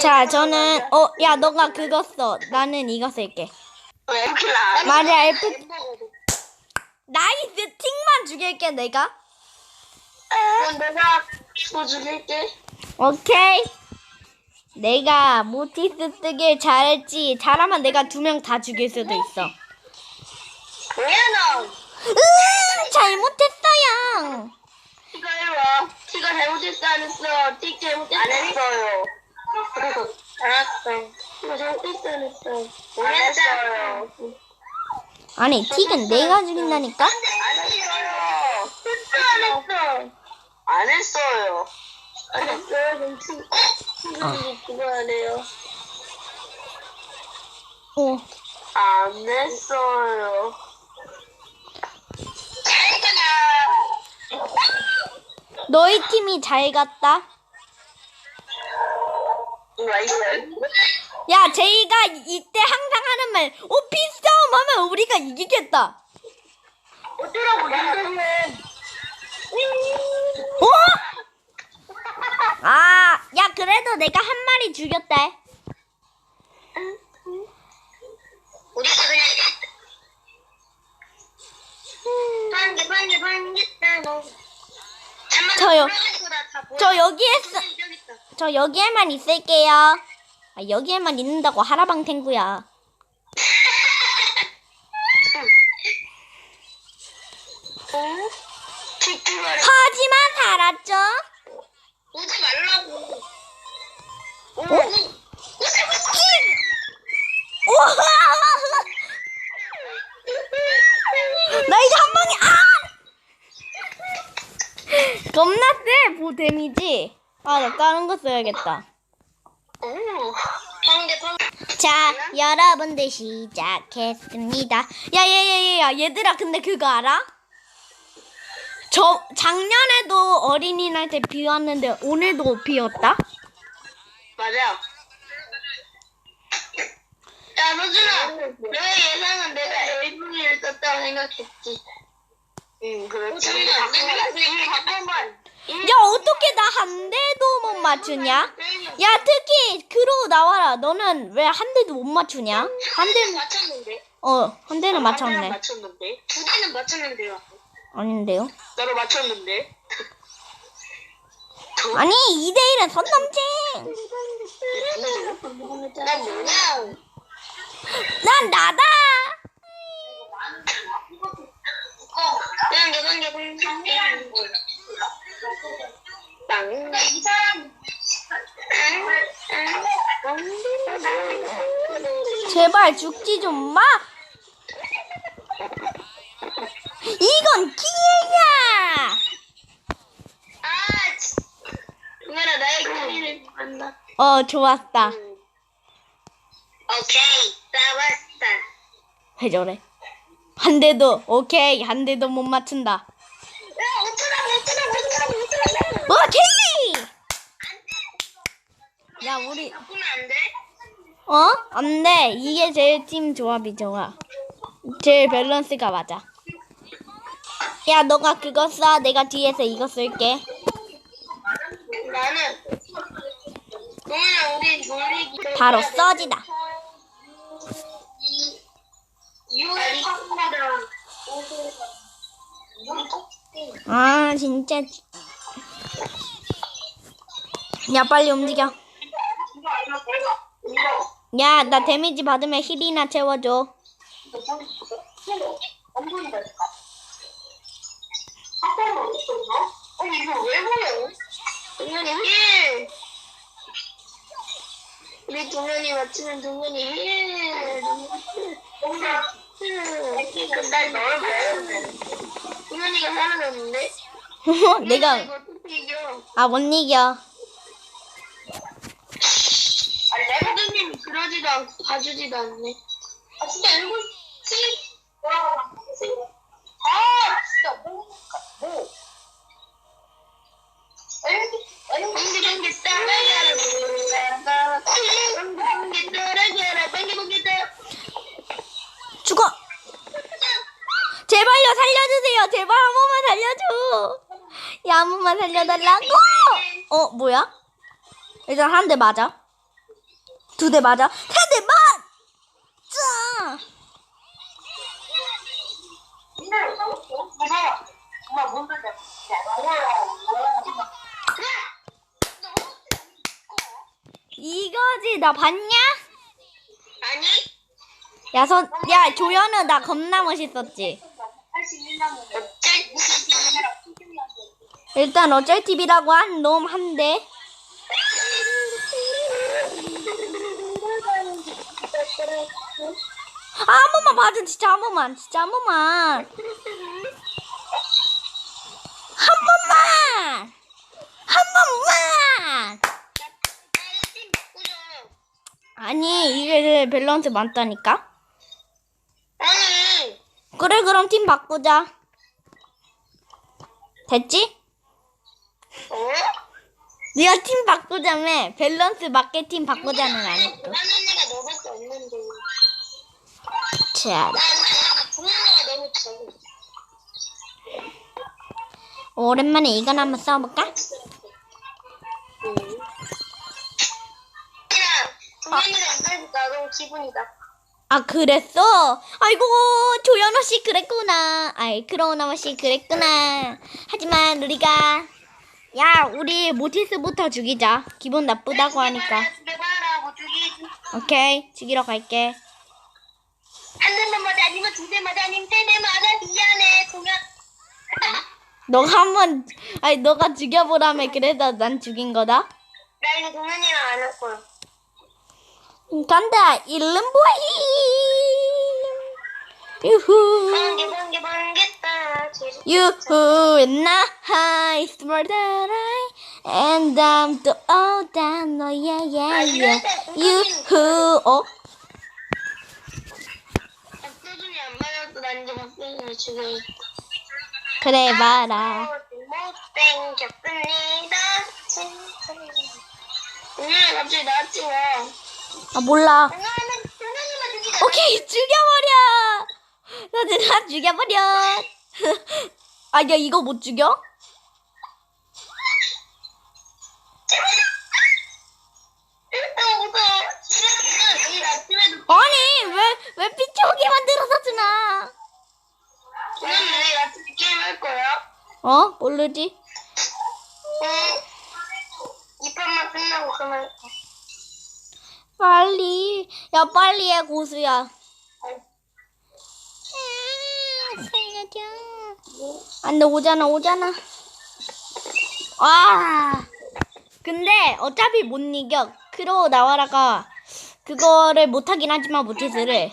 자, 저는 어, 야, 너가 그거 써. 나는 이거 쓸게. 왜 이렇게 나? 맞아, F. 나이스 틱만 죽일게 내가. 그럼 내가 뭐 죽일게. 오케이. 내가 모티스 쓰길 잘했지. 잘하면 내가 두 명 다 죽일 수도 있어. 뭐야 너? 으, 잘못했어요. 티가 해와. 티가 잘못했어 안 했어. 틱 잘못했어. 안 했어요. 알았어. 잘못했어 안 했어. 안 했어요. 아니, 틱은 내가 죽인다니까? 안 했어요. 진짜 안 했어. 안 했어요. 안 했어요. 그럼 티, 티가 죽어야 돼요. 어. 안 했어요. 너희 팀이 잘 갔다. 야, 제이가 이때 항상 하는 말, 오, 피싸움 하면 우리가 이기겠다. 어쩌라고 이거는. 어? 아, 야, 그래도 내가 한 마리 죽였다. 우리가 그냥 반개 반개 반개다 너. 잠만 저요. 저 여기에, 쓰, 저 여기에만 있을게요. 아, 여기에만 있는다고 하라방 탱구야. 어? 죽지. 하지만 살았죠? 오지 말라고. 오. 어? 오지! 나 이제 한 방에, 아! 겁나 세, 보 데미지. 아, 나 다른 거 써야겠다. 오. 반개 반개. 자, 여러분들 시작했습니다. 야, 야, 야, 야, 야, 얘들아, 근데 그거 알아? 저 작년에도 어린이날 때 비 왔는데 오늘도 비 왔다? 맞아. 야, 노준아. 너의 예상은 내가 LV를 썼다고 생각했지. 응, 그렇지. 응, 잠깐만. 야, 어떻게 나 한 대도 못 맞추냐? 야, 특히 그로 나와라. 너는 왜 한 대도 못 맞추냐? 한 대, 맞췄는데? 어, 한 대는 한 대는 맞췄네. 맞췄는데? 두 대는 맞췄는데요. 아닌데요? 나로 맞췄는데? 저? 아니, 2대 1은 선 넘지. 난 뭐냐? 난 나다. 그냥 개방 개방 개방. 땅. 이사 람. 제발 죽지 좀 마. 이건 기회야. 아, 치. 동현아 나의 기회를 만나. 어, 좋았다. 오케이, 싸웠다. 왜 저래? 한 대도 오케이 한 대도 못 맞춘다. 어쩌라고. 오케이. 야 우리 바꾸면 안 돼? 어? 안 돼 이게 제일 팀 조합이 좋아. 제일 밸런스가 맞아. 야 너가 그거 써 내가 뒤에서 이거 쓸게. 나는 우리 놀리기 바로 써지다. 팝이랑 아 진짜. 야 빨리 움직여. 야 나 데미지 받으면 힐이나 채워줘. 힐 우리 동현이 맞추면 동현이 힐 그럼 날 넣을 거야 동현이가 사라졌는데 내가 이겨 아 못 이겨. 아니 레버드님이 그러지도 않고 봐주지도 않네 아 진짜 일곱 시아 진짜 뭐 뭐? 따라가라 따라가라 따라 죽어. 제발요 살려주세요. 제발 한 번만 살려줘. 야 한 번만 살려달라고. 어 뭐야? 일단 한 대 맞아. 두 대 맞아. 세대뭔 소리야? 이거지 나 봤냐? 아니? 야, 선, 야, 조연우 나 겁나 멋있었지. 어쩔 일단 어쩔 TV라고 한 놈한 대. 아, 한 번만 봐줘, 진짜 한 번만, 진짜 한 번만. 한 번만! 한 번만! 아니, 이게 밸런스 많다니까? 그래, 그럼 팀 바꾸자. 됐지? 어? 네가 팀 바꾸자며 밸런스 맞게 팀 바꾸자는 안 했어. 나는 애가 너밖에 없는데 자, 난 분명히가 너무 적어 오랜만에 이건 한번 써볼까? 그냥 분명히가 있으니까 너무 기분이다 아 그랬어? 아이고 조연호 씨 그랬구나. 아이 크로우나마 씨 그랬구나. 하지만 우리가 야 우리 모티스부터 죽이자. 기분 나쁘다고 하니까. 오케이 죽이러 갈게. 너가 한번 아니 너가 죽여보라며 그래서 난 죽인 거다. 나 공연이랑 안 할 거야 음, 간다 일름 보이. 유후. 번개 번개 번개 다 유후 and I smell that I and I'm the all that no yeah yeah yeah 유후 어 박서준이 안 맞아도 난 이제 박서준을 죽여 그래 봐라 못생겼습니다 진짜 공연이 갑자기 나왔지 뭐아 몰라 오케이 죽여버려 너들 다 죽여버려 아야 이거 못 죽여 아니 왜 왜 피치 오게 만들어서 주나 공연이 내일 아침에 게임 할 거야 어 모르지 응. 이 판만 끝나고 그만. 빨리 야 빨리 해 고수야 살려줘. 안돼 오잖아 오잖아. 아 근데 어차피 못 이겨. 크로우 나와라가 그거를 못하긴 하지만 그래.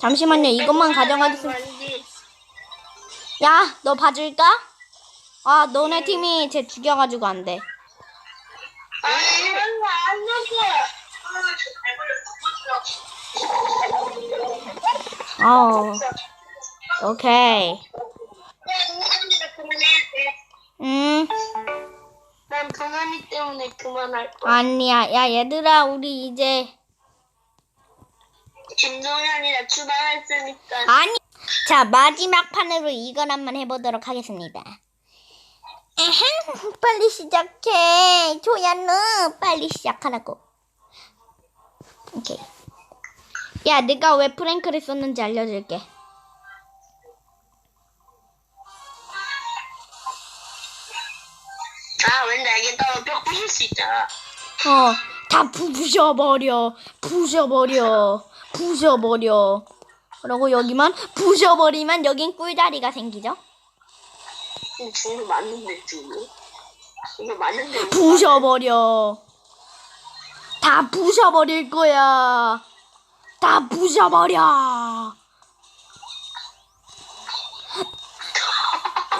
잠시만요 이것만 가져가겠습니다. 야너 봐줄까? 아 너네 팀이 쟤 죽여가지고 안 돼. 아니, 안죽 어. 어 오케이. 음 난 동현이 때문에 그만할 거야. 아니야 야 얘들아 우리 이제 김동현이랑 출발했으니까. 아니. 자, 마지막 판으로 이걸 한번 해보도록 하겠습니다. 에헴, 빨리 시작해. 조연우, 빨리 시작하라고. 오케이. 야, 내가 왜 프랭크를 썼는지 알려줄게. 아, 왠지 알겠다. 벽 부술 수 있잖아. 어, 다 부, 부셔버려. 부셔버려. 부셔버려. 그리고 여기만 부셔버리면 여긴 꿀다리가 생기죠? 지금 거 맞는데, 지금. 이거 맞는데. 부셔버려. 다 부셔버릴 거야. 다 부셔버려.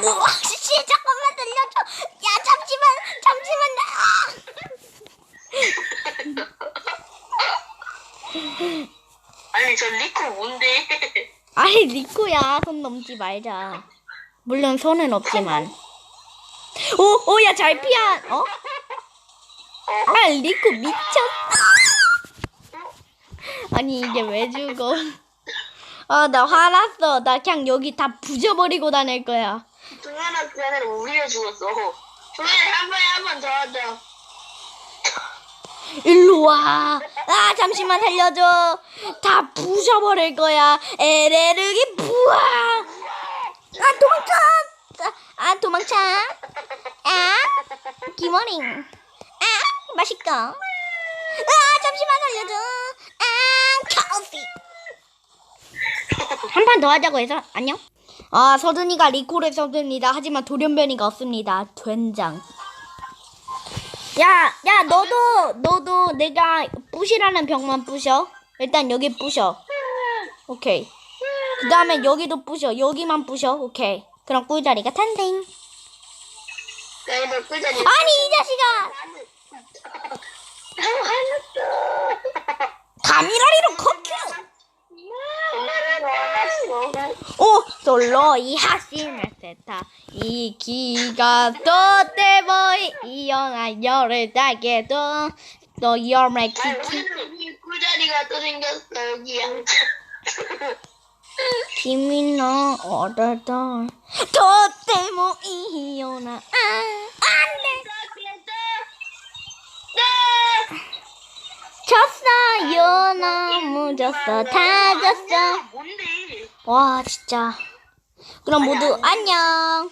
우와, 씨, 잠깐만 들려줘. 야, 잠시만, 잠시만. 아. 아니, 저 리코 뭔데? 아이, 리코야. 손 넘지 말자. 물론 손은 없지만. 오, 오, 야, 잘 피한, 어? 아, 리코 미쳤어. 아니, 이게 왜 죽어? 아, 나 화났어. 나 그냥 여기 다 부셔버리고 다닐 거야. 동현아 그 아니라 우리가 죽었어. 동현이 한 번에 한 번 더 하자. 일로 와. 아, 잠시만 살려줘. 다 부셔버릴 거야. 에레르기 부아. 아, 도망쳐. 아, 아, 도망쳐. 아, 기머링. 아, 맛있다. 아, 잠시만 살려줘. 아. 한판 더 하자고 해서 안녕. 아, 서든이가 리콜을 써듭니다. 하지만 돌연변이가 없습니다. 된장. 야, 야, 너도, 너도 내가 부시라는 병만 부셔. 일단 여기 부셔. 오케이. 그 다음에 여기도 부셔. 여기만 부셔. 오케이. 그럼 꿀자리가 탄생. 아니, 이 자식아! 見られる呼吸。お揃い始めてた。息がとてもいいような夜だけど。どよめきき。君の音ととてもいいような。ああれ 졌어요. 너무 졌어. 다 졌어. 뭔데? 와 진짜. 그럼 모두 안녕